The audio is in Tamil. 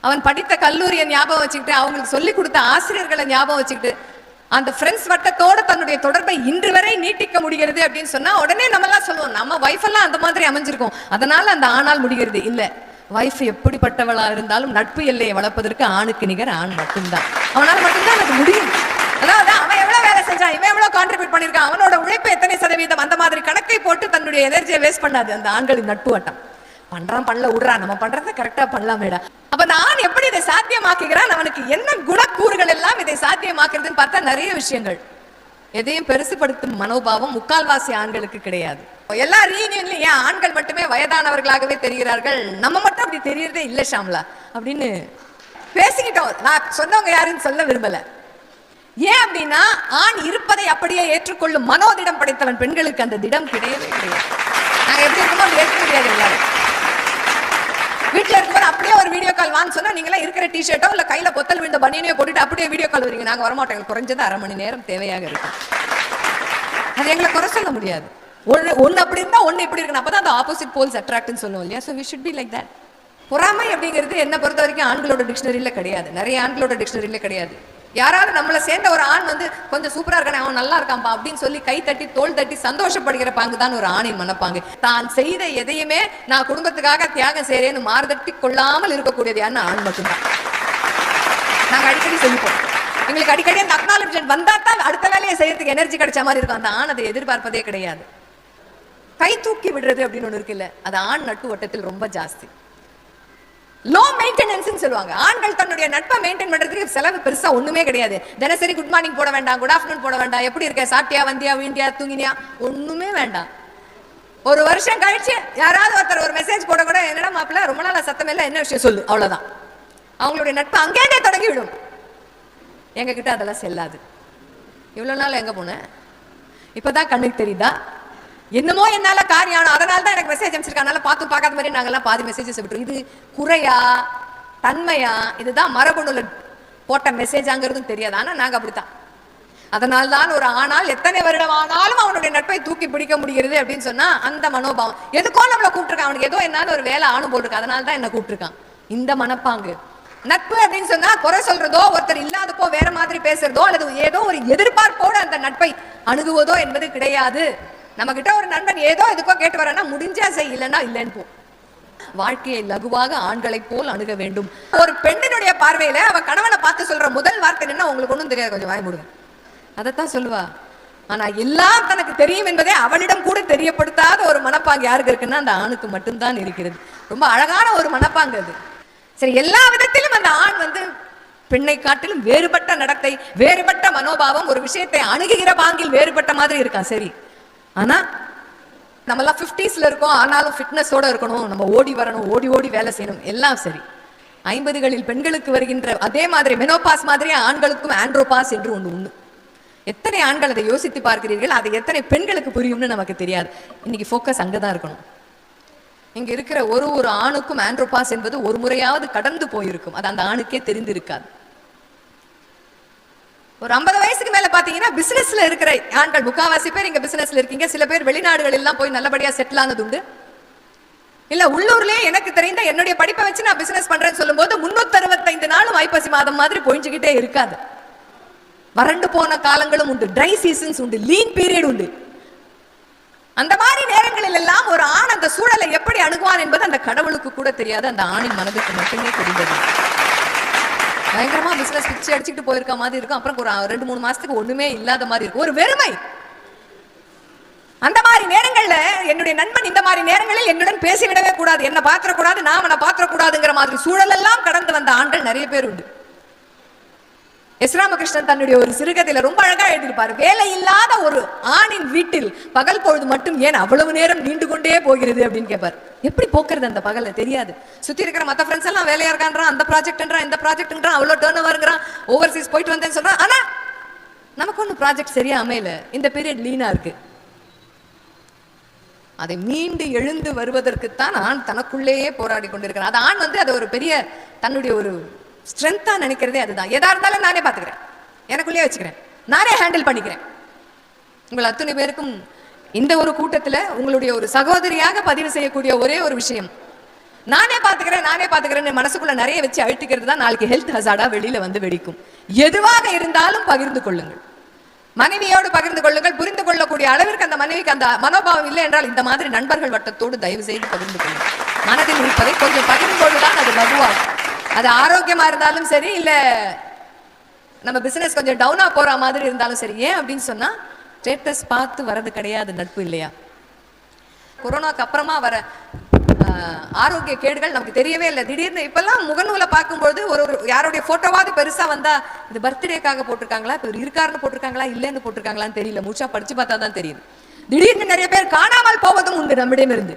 அவன் படித்த கல்லூரியை ஞாபகம் வச்சுக்கிட்டு அவங்களுக்கு சொல்லி கொடுத்த ஆசிரியர்களை ஞாபகம் வச்சுக்கிட்டு அந்த ஃப்ரெண்ட்ஸ் வட்டத்தோட தன்னுடைய தொடர்பை இன்று வரை நீட்டிக்க முடிகிறது அப்படின்னு சொன்னா உடனே நம்ம எல்லாம் சொல்லுவோம் நம்ம ஒய்ஃப் எல்லாம் அந்த மாதிரி அமைஞ்சிருக்கோம். அதனால அந்த ஆணால் முடிகிறது. இல்ல வைஃப் எப்படிப்பட்டவளா இருந்தாலும் நட்பு எல்லையை வளர்ப்பதற்கு ஆணுக்கு நிகர் ஆண் மட்டும்தான். அவனால மட்டும்தான் அது முடியும். அதாவது அவன் எவ்வளவு வேலை செஞ்சான் இவன் எவ்வளவு கான்ட்ரிபியூட் பண்ணிருக்கான் அவனோட உழைப்பு எத்தனை சதவீதம் அந்த மாதிரி கணக்கை போட்டு தன்னுடைய எனர்ஜியை வேஸ்ட் பண்ணாது. அந்த ஆண்களின் நட்பு வட்டம். பண்றான் பண்ணல விடுறான். நம்ம பண்றதை கரெக்டா பண்ணலாமேடா. அப்ப நான் எப்படி இதை சாத்தியமாக்குகிறான்? அவனுக்கு என்ன குணக்கூறுகள் எல்லாம் இதை சாத்தியமாக்குறதுன்னு பார்த்தா நிறைய விஷயங்கள். எதையும் பெருசுபடுத்தும் மனோபாவம் முக்கால்வாசி ஆண்களுக்கு கிடையாது. எல்லா ரீனியன்லயும் ஏன் ஆண்கள் மட்டுமே வயதானவர்களாகவே தெரிகிறார்கள்? நம்ம மட்டும் அப்படி தெரியறதே இல்லை ஷாம்லா. அப்படின்னு பேசிக்கிட்டோம். நான் சொன்னவங்க யாருன்னு சொல்ல விரும்பல. ஏன் அப்படின்னா ஆண் இருப்பதை அப்படியே ஏற்றுக்கொள்ளும் மனோதிடம் படைத்தவன் பெண்களுக்கு அந்த திடம் கிடையவே கிடையாது. நாங்க எப்படி இருக்கோமோ ஏற்க முடியாது எல்லாரும். வீட்டில் இருக்கும்போது அப்படியே ஒரு வீடியோ கால் வாங்க சொன்னா நீங்களாம் இருக்கிற டிஷர்ட்டோ இல்ல கையில பொத்தல் விழுந்த பனியனையோ போட்டுட்டு அப்படியே வீடியோ கால் வரீங்க நாங்க வரமாட்டோம். எங்களுக்கு குறைஞ்சது அரை மணி நேரம் தேவையாக இருக்கும். அது எங்களை குறை சொல்ல முடியாது. ஒன்று ஒன்று அப்படி இருந்தா ஒன்று இப்படி இருக்கணும். அப்பதான் அந்த ஆப்போசிட் போல்ஸ் அட்ராக்ட்னு சொல்லுவோம் இல்லையா? So we should be like that பொறாமை அப்படிங்கிறது என்ன பொறுத்த வரைக்கும் ஆண்களோட டிக்ஷனரியில் கிடையாது. நிறைய ஆண்களோட டிக்ஷனரியில் கிடையாது. யாராவது நம்மளை சேர்ந்த ஒரு ஆண் வந்து கொஞ்சம் சூப்பரா இருக்கானே அவன் நல்லா இருக்கான்பா அப்படின்னு சொல்லி கை தட்டி தோள் தட்டி சந்தோஷப்படுகிற பாங்கு தான் ஒரு ஆணின் மனப்பாங்கு. தான் செய்த எதையுமே நான் குடும்பத்துக்காக தியாகம் செய்கிறேன்னு மாறுதட்டி கொள்ளாமல் இருக்கக்கூடியது யாருன்னா ஆண் மட்டும்தான். நாங்கள் அடிக்கடி சொல்லிப்போம். எங்களுக்கு அடிக்கடி அந்த அக்னாலஜ்மெண்ட் வந்தா தான் அடுத்த வேலையை செய்யறதுக்கு எனர்ஜி கிடைச்ச மாதிரி இருக்கும். அந்த ஆண் அதை எதிர்பார்ப்பதே கிடையாது. கை தூக்கி விடுறது அப்படின்னு ஒன்று இருக்குல்ல அது ஆண் நட்டு வட்டத்தில் ரொம்ப ஜாஸ்தி. லோ மெயின்டெனன்ஸ் சொல்லுவாங்க. ஆண்கள் தன்னுடைய நட்பை மெயின்டைன் பண்றதுக்கு செலவு பெருசா ஒண்ணுமே கிடையாது. தினசரி குட் மார்னிங் போட வேண்டாம் குட் ஆஃப்டர்நூன் போட வேண்டாம். எப்படி இருக்க? சாப்பிட்டியா வந்தியா வீண்டியா தூங்கினியா? ஒண்ணுமே வேண்டாம். ஒரு வருஷம் கழிச்சு யாராவது ஒருத்தர் ஒரு மெசேஜ் போட கூட என்னடா மாப்பிள்ள ரொம்ப நாளா சத்தம் இல்ல என்ன விஷயம் சொல்லு? அவ்வளவுதான். அவங்களுடைய நட்பு அங்கேயே தொடங்கி விடும் எங்க கிட்ட அதெல்லாம் செல்லாது. இவ்வளவு நாள் எங்க போனேன் இப்பதான் கண்ணுக்கு தெரியுதா? என்னமோ என்னால காரியம் ஆனும். அதனால தான் எனக்கு மெசேஜ் அனுப்பிச்சிருக்காங்க. பார்த்து பார்க்காத மாதிரி நாங்கெல்லாம் பாதி மெசேஜஸ் விட்டுரும் இது குறையா தன்மையா இதுதான் மரபணுல போட்ட மெசேஜாங்கிறதும் தெரியாது. ஆனால் நாங்கள் அப்படித்தான். அதனால் தான் ஒரு ஆனால் எத்தனை வருடம் ஆனாலும் அவனுடைய நட்பை தூக்கி பிடிக்க முடிகிறது அப்படின்னு சொன்னா அந்த மனோபாவம். எதுக்கோ நம்மளை கூப்பிட்டுருக்கான். அவனுக்கு ஏதோ என்னால ஒரு வேலை ஆணும் போட்டிருக்கான் அதனால தான் என்ன கூப்பிட்டுருக்கான். இந்த மனப்பாங்கு. நட்பு அப்படின்னு சொன்னா குறை சொல்றதோ ஒருத்தர் இல்லாதப்போ வேற மாதிரி பேசுறதோ அல்லது ஏதோ ஒரு எதிர்பார்ப்போடு அந்த நட்பை அணுகுவதோ என்பது கிடையாது. நம்ம கிட்ட ஒரு நண்பன் ஏதோ இதுக்கோ கேட்டு வரானா முடிஞ்சா செய் இல்லைன்னா இல்லைன்னு போ. வாழ்க்கையை லகுவாக ஆண்களைப் போல் அணுக வேண்டும். ஒரு பெண்ணினுடைய பார்வையில அவ கணவனை பார்த்து சொல்ற முதல் வார்த்தை என்ன உங்களுக்கு ஒண்ணும் தெரியாது கொஞ்சம் வாய் அதைத்தான் சொல்லுவா. ஆனா எல்லாம் தனக்கு தெரியும் என்பதே அவளிடம் கூட தெரியப்படுத்தாத ஒரு மனப்பாங்கு யாருக்கு இருக்குன்னா அந்த ஆணுக்கு மட்டும்தான் இருக்கிறது. ரொம்ப அழகான ஒரு மனப்பாங்கு அது. சரி எல்லா விதத்திலும் அந்த ஆண் வந்து பெண்ணை காட்டிலும் வேறுபட்ட நடத்தை வேறுபட்ட மனோபாவம் ஒரு விஷயத்தை அணுகுகிற பாங்கில் வேறுபட்ட மாதிரி இருக்கான். சரி ஆனால் நம்மலாம் ஃபிஃப்டிஸில் இருக்கோம். ஆனாலும் ஃபிட்னஸோடு இருக்கணும். நம்ம ஓடி வரணும். ஓடி ஓடி வேலை செய்யணும். எல்லாம் சரி. ஐம்பதுகளில் பெண்களுக்கு வருகின்ற அதே மாதிரி மெனோபாஸ் மாதிரி ஆண்களுக்கும் ஆண்ட்ரோபாஸ் என்று ஒன்று உண்டு. எத்தனை ஆண்கள் அதை யோசித்து பார்க்கிறீர்கள்? அதை எத்தனை பெண்களுக்கு புரியும்னு நமக்கு தெரியாது. இன்னைக்கு ஃபோக்கஸ் அங்கே தான் இருக்கணும். இங்கே இருக்கிற ஒரு ஒரு ஆணுக்கும் ஆண்ட்ரோபாஸ் என்பது ஒரு முறையாவது கடந்து போயிருக்கும். அது அந்த ஆணுக்கே தெரிந்திருக்காது. ஒரு ஐம்பது வயசுக்கு மேல பாத்தீங்கன்னா பிசினஸ்ல இருக்கிற ஆண்கள் முக்காவாசி பேர் இங்க பிசினஸ்ல இருக்கீங்க. சில பேர் வெளிநாடுகள் எல்லாம் போய் நல்லபடியா செட்டில் ஆனது உண்டு. இல்ல உள்ளூர்லயே எனக்கு தெரிந்த என்னுடைய படிப்பை வச்சு நான் பிசினஸ் பண்றேன்னு சொல்லும்போது முன்னூத்தி அறுபத்தைந்து நாளும் ஐப்பசி மாதம் மாதிரி பொழிஞ்சுக்கிட்டே இருக்காது. வறண்டு போன காலங்களும் உண்டு. ட்ரை சீசன்ஸ் உண்டு. லீன் பீரியட் உண்டு. அந்த மாதிரி நேரங்களில் எல்லாம் ஒரு ஆண் அந்த சூழலை எப்படி அணுகுவான் என்பது அந்த கடவுளுக்கு கூட தெரியாது. அந்த ஆணின் மனதுக்கு மட்டுமே தெரிந்தது. பயங்கரமா பிசினஸ் பிச்சு அடிச்சுட்டு போயிருக்க மாதிரி இருக்கும். அப்புறம் ஒரு ரெண்டு மூணு மாசத்துக்கு ஒண்ணுமே இல்லாத மாதிரி இருக்கும். ஒரு வெறுமை. அந்த மாதிரி நேரங்கள்ல என்னுடைய நண்பன் இந்த மாதிரி நேரங்களில் என்னுடன் பேசிவிடவே கூடாது. என்ன பாத்திர கூடாது நான் அவனை பாத்திர கூடாதுங்கிற மாதிரி சூழல் எல்லாம் கடந்து வந்த ஆண்கள் நிறைய பேர் உண்டு. எஸ் ராமகிருஷ்ணன் தன்னுடைய ஒரு சிறுகதையில ரொம்ப அழகா எழுதியிருப்பாரு. வேலை இல்லாத ஒரு ஆணின் வீட்டில் பகல் பொழுது மட்டும் ஏன் அவ்வளவு நேரம் நீண்டு கொண்டே போகிறது அப்படின்னு கேட்பார் எப்படி போக்குறது அந்த பகல? தெரியாது. சுத்தி இருக்கிற மத்த ஃப்ரெண்ட்ஸ் எல்லாம் வேலையா இருக்கான்றான் அந்த ப்ராஜெக்ட்ன்றான் இந்த ப்ராஜெக்ட்ன்றான் அவ்வளவு டேர்ன் ஓவருங்கிறான் ஓவர்சீஸ் போயிட்டு வந்தேன்னு சொல்றான். ஆனா நமக்கு ஒன்றும் ப்ராஜெக்ட் சரியா அமையல. இந்த பீரியட் லீனா இருக்கு. அதை மீண்டு எழுந்து வருவதற்குத்தான் ஆண் தனக்குள்ளேயே போராடி கொண்டிருக்கிறான். அது ஆண் வந்து அதை ஒரு பெரிய தன்னுடைய ஒரு ஸ்ட்ரென்த்தா நினைக்கிறதே அதுதான். எதா இருந்தாலும் நானே பாத்துக்கிறேன் எனக்குள்ளேயே வச்சுக்கிறேன். நானே ஹேண்டில் பண்ணிக்கிறேன். உங்கள் அத்தனை பேருக்கும் இந்த ஒரு கூட்டத்தில் உங்களுடைய ஒரு சகோதரியாக பதிவு செய்யக்கூடிய ஒரே ஒரு விஷயம். நானே பார்த்துக்கிறேன் நானே பார்த்துக்கிறேன் மனசுக்குள்ள நிறைய வச்சு அழுத்திக்கிறது தான் நாளைக்கு ஹெல்த் ஹசார்டா வெளியில வந்து வெடிக்கும். எதுவாக இருந்தாலும் பகிர்ந்து கொள்ளுங்கள். மனைவியோடு பகிர்ந்து கொள்ளுங்கள். புரிந்து கொள்ளக்கூடிய அளவிற்கு அந்த மனைவிக்கு அந்த மனோபாவம் இல்லை என்றால் இந்த மாதிரி நண்பர்கள் வட்டத்தோடு தயவு செய்து பகிர்ந்து கொள்ளுங்கள். மனதில் இருப்பதை கொஞ்சம் பகிர்ந்து கொண்டுதான் அது லகுவாகும் அது ஆரோக்கியமா இருந்தாலும் சரி இல்ல நம்ம பிசினஸ் கொஞ்சம் டவுனா போற மாதிரி இருந்தாலும் சரி. ஏன் அப்படின்னு சொன்னா ஸ்டேட்டஸ் பார்த்து வர்றது கிடையாது நட்பு இல்லையா? கொரோனாக்கு அப்புறமா வர ஆஹ், ஆரோக்கிய கேடுகள் நமக்கு தெரியவே இல்லை. திடீர்னு இப்பெல்லாம் முகநூலை பார்க்கும்போது ஒரு ஒரு யாருடைய போட்டோவாவது பெருசா வந்தா இது பர்த்டேக்காக போட்டிருக்காங்களா? இப்போ இருக்காருன்னு போட்டிருக்காங்களா? இல்லைன்னு போட்டிருக்காங்களான்னு தெரியல. முழுசா படிச்சு பார்த்தா தான் தெரியுது. திடீர்னு நிறைய பேர் காணாமல் போவதும் உண்டு நம்மிடமிருந்து.